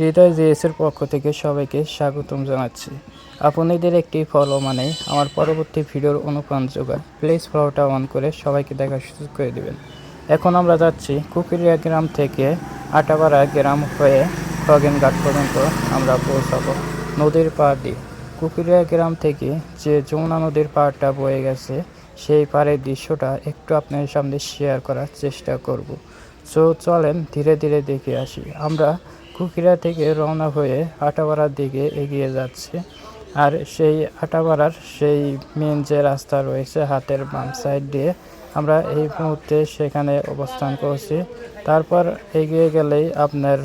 হৃদয় জিএসের পক্ষ থেকে সবাইকে স্বাগতম জানাচ্ছি। আপনাদের একটি ফলো মানে আমার পরবর্তী ভিডিওর অনুপ্রাণ যোগায়। প্লিজ ফলোটা অন করে সবাইকে দেখার সুযোগ করে দেবেন। এখন আমরা যাচ্ছি কুকিরিয়া গ্রাম থেকে আটাপাড়া গ্রাম হয়ে খগেনঘাট পর্যন্ত আমরা পৌঁছাবো নদীর পাড় দিয়ে। কুকিরিয়া গ্রাম থেকে যে যমুনা নদীর পাড়টা বয়ে গেছে, সেই পাড়ের দৃশ্যটা একটু আপনাদের সামনে শেয়ার করার চেষ্টা করব। সো চলেন ধীরে ধীরে দেখে আসি। আমরা কুকিরা থেকে রওনা হয়ে আটাপাড়ার দিকে এগিয়ে যাচ্ছে। আর সেই আটাপাড়ার সেই মেন যে রাস্তা রয়েছে হাতের বাম সাইড দিয়ে, আমরা এই মুহূর্তে সেখানে অবস্থান করছি। তারপর এগিয়ে গেলেই আপনার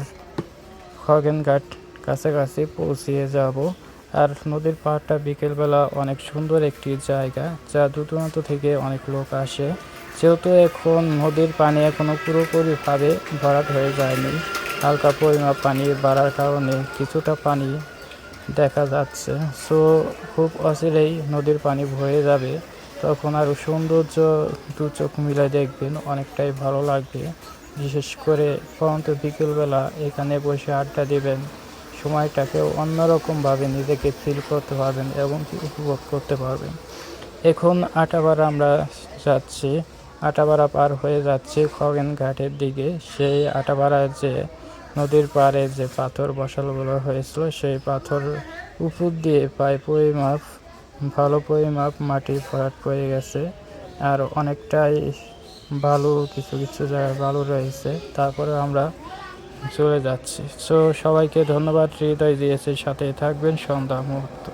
খগেনঘাট কাছাকাছি পৌঁছিয়ে যাব। আর নদীর পাহাড়টা বিকেলবেলা অনেক সুন্দর একটি জায়গা, যা দূর দূরান্ত থেকে অনেক লোক আসে। যেহেতু এখন নদীর পানি এখনও পুরোপুরিভাবে ভরাট হয়ে যায়নি। হালকা পরিমাপ পানি, বাড়ার কারণে কিছুটা পানি দেখা যাচ্ছে। সো, খুব অচিরেই নদীর পানি ভরে যাবে। তখন আরও সৌন্দর্য দু চোখ মিলে দেখবেন, অনেকটাই ভালো লাগবে। বিশেষ করে পরন্ত বিকেলবেলা এখানে বসে আড্ডা দিবেন। সময়টাকে অন্যরকমভাবে নিজেকে ফিল করতে পারবেন এবং উপভোগ করতে পারবেন। এখন আটাবার আমরা যাচ্ছি। আটাবাড়া পার হয়ে যাচ্ছি খগেন ঘাটের দিকে। সেই আটাবাড়ার যে নদীর পাড়ে যে পাথর বসালগুলো হয়েছিল, সেই পাথর উপর দিয়ে প্রায় পরিমাপ, ভালো পরিমাপ মাটি ভরাট পড়ে গেছে। আর অনেকটাই ভালো কিছু কিছু জায়গায় ভালো রয়েছে। তারপরে আমরা চলে যাচ্ছি। সো সবাইকে ধন্যবাদ। হৃদয় দিয়েছে। সাথে থাকবেন। সন্ধ্যা মুহূর্ত।